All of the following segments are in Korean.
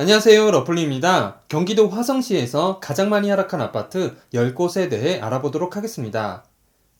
안녕하세요. 러플리입니다. 경기도 화성시에서 가장 많이 하락한 아파트 10곳에 대해 알아보도록 하겠습니다.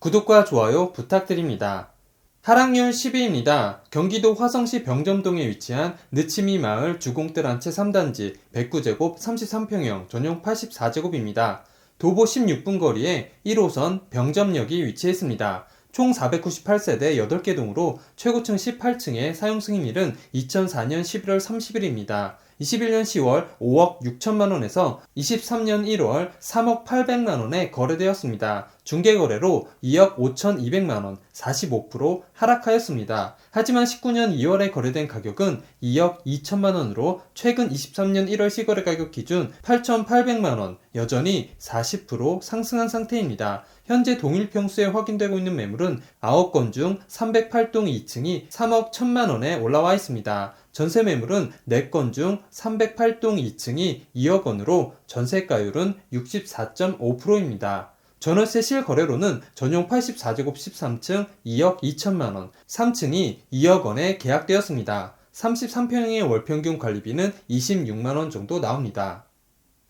구독과 좋아요 부탁드립니다. 하락률 10위입니다. 경기도 화성시 병점동에 위치한 느치미 마을 주공뜰 한채 3단지 109제곱 33평형 전용 84제곱입니다. 도보 16분 거리에 1호선 병점역이 위치했습니다. 총 498세대 8개 동으로 최고층 18층의 사용 승인일은 2004년 11월 30일입니다. 21년 10월 5억 6천만 원에서 23년 1월 3억 800만 원에 거래되었습니다. 중개거래로 2억 5,200만 원, 45% 하락하였습니다. 하지만 19년 2월에 거래된 가격은 2억 2천만 원으로 최근 23년 1월 시거래 가격 기준 8,800만 원, 여전히 40% 상승한 상태입니다. 현재 동일 평수에 확인되고 있는 매물은 9건 중 308동 2층이 3억 1천만 원에 올라와 있습니다. 전세 매물은 4건 중 308동 2층이 2억 원으로 전세가율은 64.5%입니다. 전월세 실거래로는 전용 84제곱 13층 2억 2천만 원, 3층이 2억 원에 계약되었습니다. 33평형의 월평균 관리비는 26만 원 정도 나옵니다.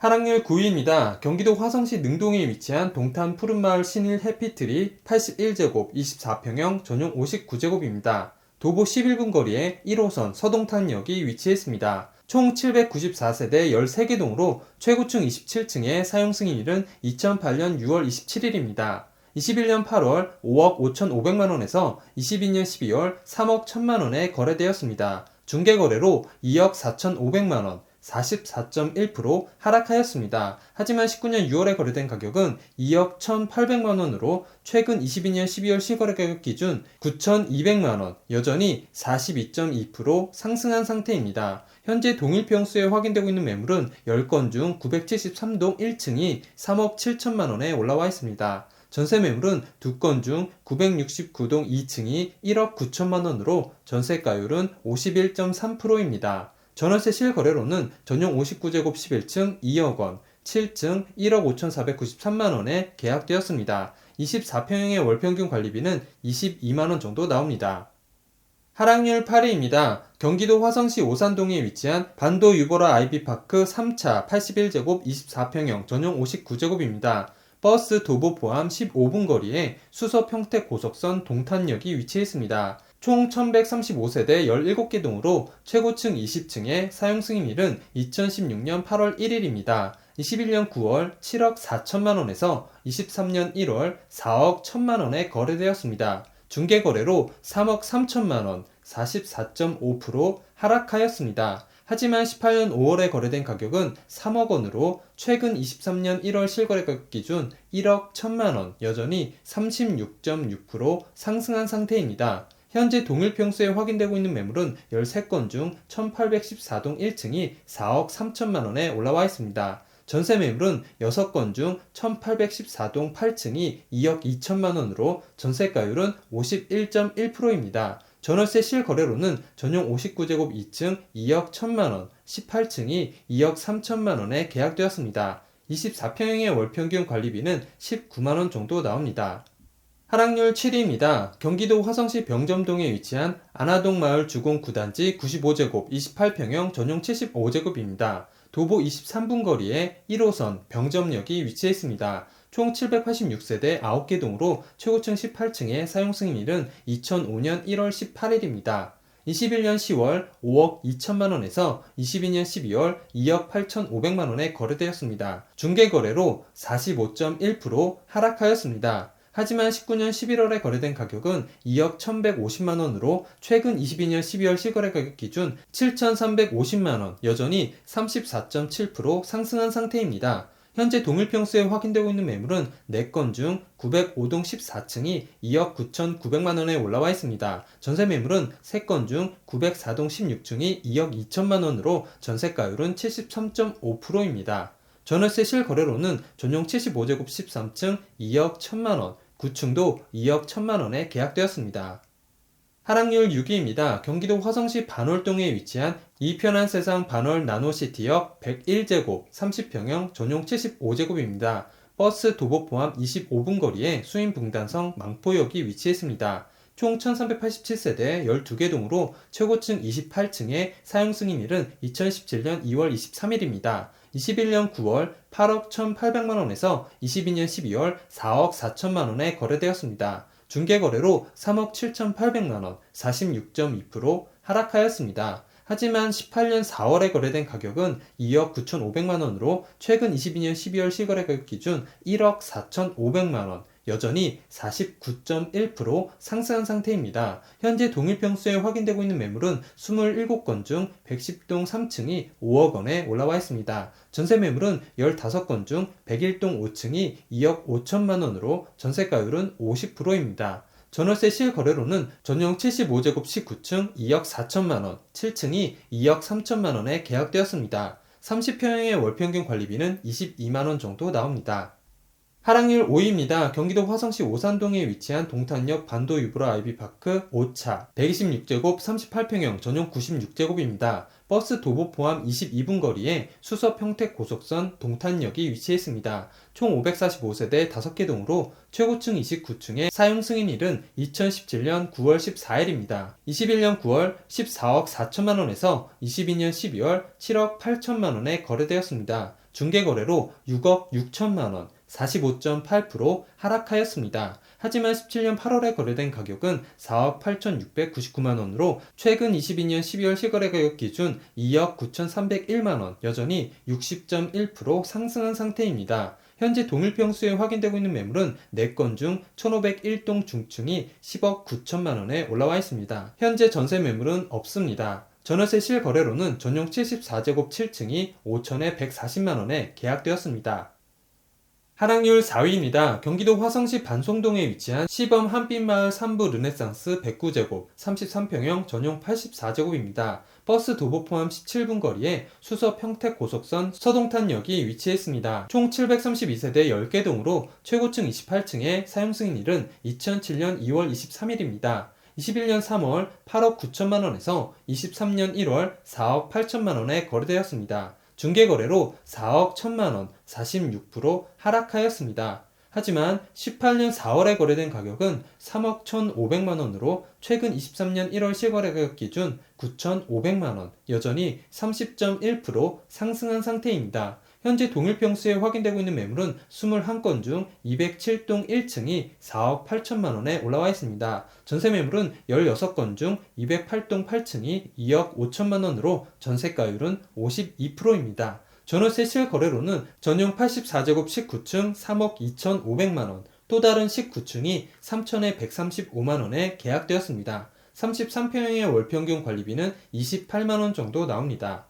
하락률 9위입니다. 경기도 화성시 능동에 위치한 동탄 푸른마을 신일 해피트리 81제곱 24평형 전용 59제곱입니다. 도보 11분 거리에 1호선 서동탄역이 위치했습니다. 총 794세대 13개 동으로 최고층 27층의 사용 승인일은 2008년 6월 27일입니다. 21년 8월 5억 5,500만원에서 22년 12월 3억 1천만원에 거래되었습니다. 중개거래로 2억 4,500만원, 44.1% 하락하였습니다. 하지만 19년 6월에 거래된 가격은 2억 1,800만 원으로 최근 22년 12월 시거래 가격 기준 9,200만 원, 여전히 42.2% 상승한 상태입니다. 현재 동일 평수에 확인되고 있는 매물은 10건 중 973동 1층이 3억 7천만 원에 올라와 있습니다. 전세 매물은 2건 중 969동 2층이 1억 9천만 원으로 전세가율은 51.3%입니다. 전월세 실거래로는 전용 59제곱 11층 2억 원, 7층 1억 5,493만 원에 계약되었습니다. 24평형의 월평균 관리비는 22만 원 정도 나옵니다. 하락률 8위입니다. 경기도 화성시 오산동에 위치한 반도 유보라 아이비파크 3차 81제곱 24평형 전용 59제곱입니다. 버스 도보 포함 15분 거리에 수서 평택 고속선 동탄역이 위치했습니다. 총 1135세대 17개 동으로 최고층 20층의 사용 승인일은 2016년 8월 1일입니다. 21년 9월 7억 4천만 원에서 23년 1월 4억 1천만 원에 거래되었습니다. 중개 거래로 3억 3천만 원, 44.5% 하락하였습니다. 하지만 18년 5월에 거래된 가격은 3억 원으로 최근 23년 1월 실거래 가격 기준 1억 1천만 원, 여전히 36.6% 상승한 상태입니다. 현재 동일 평수에 확인되고 있는 매물은 13건 중 1814동 1층이 4억 3천만 원에 올라와 있습니다. 전세 매물은 6건 중 1814동 8층이 2억 2천만 원으로 전세가율은 51.1%입니다. 전월세 실거래로는 전용 59제곱 2층 2억 1천만 원, 18층이 2억 3천만 원에 계약되었습니다. 24평형의 월평균 관리비는 19만 원 정도 나옵니다. 하락률 7위입니다. 경기도 화성시 병점동에 위치한 안하동 마을 주공 9단지 95제곱 28평형 전용 75제곱입니다. 도보 23분 거리에 1호선 병점역이 위치했습니다. 총 786세대 9개 동으로 최고층 18층의 사용 승인일은 2005년 1월 18일입니다. 21년 10월 5억 2천만 원에서 22년 12월 2억 8천5백만 원에 거래되었습니다. 중개 거래로 45.1% 하락하였습니다. 하지만 19년 11월에 거래된 가격은 2억 1150만 원으로 최근 22년 12월 시거래 가격 기준 7350만 원, 여전히 34.7% 상승한 상태입니다. 현재 동일평수에 확인되고 있는 매물은 4건 중 905동 14층이 2억 9,900만 원에 올라와 있습니다. 전세 매물은 3건 중 904동 16층이 2억 2천만 원으로 전세가율은 73.5%입니다. 전월세 실거래로는 전용 75제곱 13층 2억 1천만 원, 9층도 2억 1천만 원에 계약되었습니다. 하락률 6위입니다. 경기도 화성시 반월동에 위치한 이편한 세상 반월 나노시티역 101제곱 30평형 전용 75제곱입니다. 버스 도보 포함 25분 거리에 수인분단성 망포역이 위치했습니다. 총 1387세대 12개 동으로 최고층 28층의 사용 승인일은 2017년 2월 23일입니다. 21년 9월 8억 1,800만 원에서 22년 12월 4억 4천만 원에 거래되었습니다. 중개거래로 3억 7,800만 원, 46.2% 하락하였습니다. 하지만 18년 4월에 거래된 가격은 2억 9,500만 원으로 최근 22년 12월 실거래 가격 기준 1억 4,500만 원, 여전히 49.1% 상승한 상태입니다. 현재 동일 평수에 확인되고 있는 매물은 27건 중 110동 3층이 5억 원에 올라와 있습니다. 전세 매물은 15건 중 101동 5층이 2억 5천만 원으로 전세가율은 50%입니다. 전월세 실거래로는 전용 75제곱 19층 2억 4천만 원, 7층이 2억 3천만 원에 계약되었습니다. 30평형의 월평균 관리비는 22만 원 정도 나옵니다. 하락률 5위입니다. 경기도 화성시 오산동에 위치한 동탄역 반도 유브라 아이비파크 5차 126제곱 38평형 전용 96제곱입니다. 버스 도보 포함 22분 거리에 수서 평택 고속선 동탄역이 위치해 있습니다. 총 545세대 5개 동으로 최고층 29층의 사용 승인일은 2017년 9월 14일입니다. 21년 9월 14억 4천만 원에서 22년 12월 7억 8천만 원에 거래되었습니다. 중개거래로 6억 6천만 원, 45.8% 하락하였습니다. 하지만 17년 8월에 거래된 가격은 4억 8,699만 원으로 최근 22년 12월 실거래 가격 기준 2억 9,301만 원, 여전히 60.1% 상승한 상태입니다. 현재 동일 평수에 확인되고 있는 매물은 4건 중 1,501동 중층이 10억 9천만 원에 올라와 있습니다. 현재 전세 매물은 없습니다. 전월세 실거래로는 전용 74제곱 7층이 5천에 140만 원에 계약되었습니다. 하락률 4위입니다. 경기도 화성시 반송동에 위치한 시범 한빛마을 3부 르네상스 109제곱 33평형 전용 84제곱입니다. 버스 도보 포함 17분 거리에 수서 평택 고속선 서동탄역이 위치해 있습니다. 총 732세대 10개 동으로 최고층 28층의 사용 승인일은 2007년 2월 23일입니다. 21년 3월 8억 9천만 원에서 23년 1월 4억 8천만 원에 거래되었습니다. 중개거래로 4억 1천만 원, 46% 하락하였습니다. 하지만 18년 4월에 거래된 가격은 3억 1,500만 원으로 최근 23년 1월 실거래 가격 기준 9,500만 원, 여전히 30.1% 상승한 상태입니다. 현재 동일평수에 확인되고 있는 매물은 21건 중 207동 1층이 4억 8천만 원에 올라와 있습니다. 전세 매물은 16건 중 208동 8층이 2억 5천만 원으로 전세가율은 52%입니다. 전월세 실거래로는 전용 84제곱 19층 3억 2,500만 원, 또 다른 19층이 3천에 135만 원에 계약되었습니다. 33평형의 월평균 관리비는 28만 원 정도 나옵니다.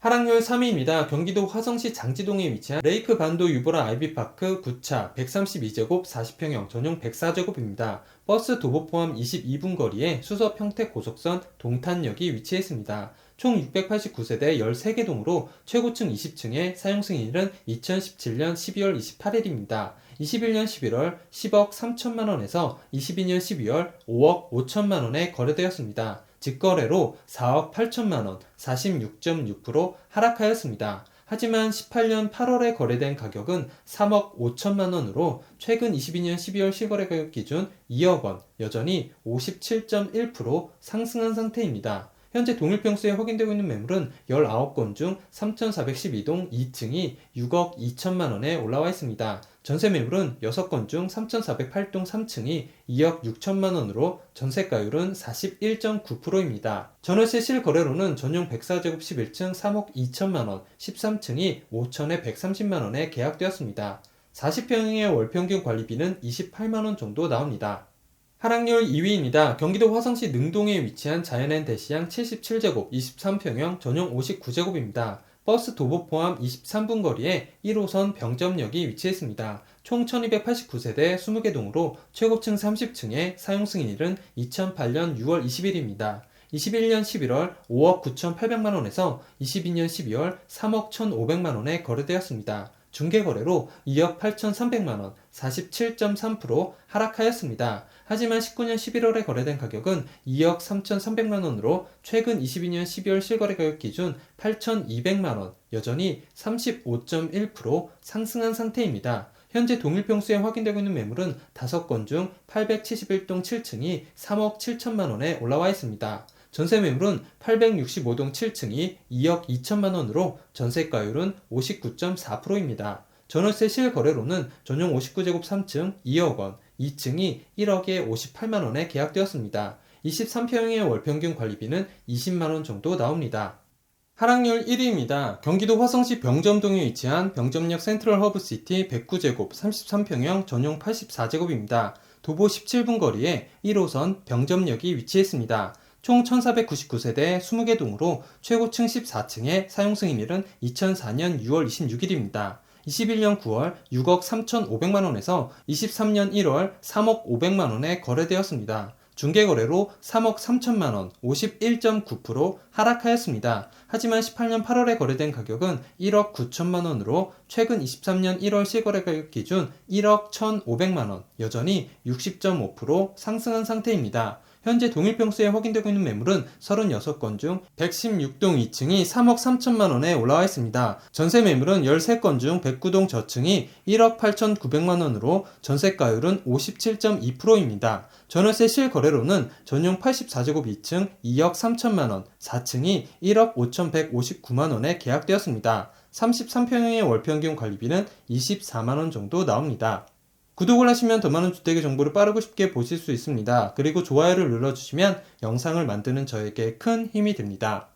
하락률 3위입니다. 경기도 화성시 장지동에 위치한 레이크 반도 유보라 아이비파크 9차 132제곱 40평형 전용 104제곱입니다. 버스 도보 포함 22분 거리에 수서 평택 고속선 동탄역이 위치해 있습니다. 총 689세대 13개 동으로 최고층 20층의 사용 승인일은 2017년 12월 28일입니다. 21년 11월 10억 3천만 원에서 22년 12월 5억 5천만 원에 거래되었습니다. 직거래로 4억 8천만 원, 46.6% 하락하였습니다. 하지만 18년 8월에 거래된 가격은 3억 5천만 원으로 최근 22년 12월 실거래 가격 기준 2억 원, 여전히 57.1% 상승한 상태입니다. 현재 동일평수에 확인되고 있는 매물은 19건 중 3,412동 2층이 6억 2천만 원에 올라와 있습니다. 전세 매물은 6건 중 3,408동 3층이 2억 6천만 원으로 전세가율은 41.9%입니다. 전월세 실거래로는 전용 104제곱 11층 3억 2천만 원, 13층이 5천에 130만 원에 계약되었습니다. 40평형의 월평균 관리비는 28만 원 정도 나옵니다. 하락률 2위입니다. 경기도 화성시 능동에 위치한 자연엔 대시양 77제곱 23평형 전용 59제곱입니다. 버스 도보 포함 23분 거리에 1호선 병점역이 위치했습니다. 총 1289세대 20개 동으로 최고층 30층의 사용 승인일은 2008년 6월 20일입니다. 21년 11월 5억 9,800만 원에서 22년 12월 3억 1,500만 원에 거래되었습니다. 중개거래로 2억 8,300만 원, 47.3% 하락하였습니다. 하지만 19년 11월에 거래된 가격은 2억 3,300만 원으로 최근 22년 12월 실거래 가격 기준 8,200만 원, 여전히 35.1% 상승한 상태입니다. 현재 동일 평수에 확인되고 있는 매물은 5건 중 871동 7층이 3억 7천만 원에 올라와 있습니다. 전세 매물은 865동 7층이 2억 2천만 원으로 전세가율은 59.4%입니다. 전월세 실거래로는 전용 59제곱 3층 2억 원, 2층이 1억에 58만 원에 계약되었습니다. 23평형의 월평균 관리비는 20만 원 정도 나옵니다. 하락률 1위입니다. 경기도 화성시 병점동에 위치한 병점역 센트럴 허브시티 109제곱 33평형 전용 84제곱입니다. 도보 17분 거리에 1호선 병점역이 위치했습니다. 총 1499세대 20개 동으로 최고층 14층의 사용 승인일은 2004년 6월 26일입니다. 21년 9월 6억 3,500만 원에서 23년 1월 3억 500만 원에 거래되었습니다. 중개거래로 3억 3천만 원, 51.9% 하락하였습니다. 하지만 18년 8월에 거래된 가격은 1억 9천만 원으로 최근 23년 1월 실거래 가격 기준 1억 1,500만 원, 여전히 60.5% 상승한 상태입니다. 현재 동일평수에 확인되고 있는 매물은 36건 중 116동 2층이 3억 3천만 원에 올라와 있습니다. 전세 매물은 13건 중 109동 저층이 1억 8천9백만 원으로 전세가율은 57.2%입니다. 전월세 실거래로는 전용 84제곱 2층 2억 3천만 원, 4층이 1억 5,159만 원에 계약되었습니다. 33평형의 월평균 관리비는 24만 원 정도 나옵니다. 구독을 하시면 더 많은 주택의 정보를 빠르고 쉽게 보실 수 있습니다. 그리고 좋아요를 눌러주시면 영상을 만드는 저에게 큰 힘이 됩니다.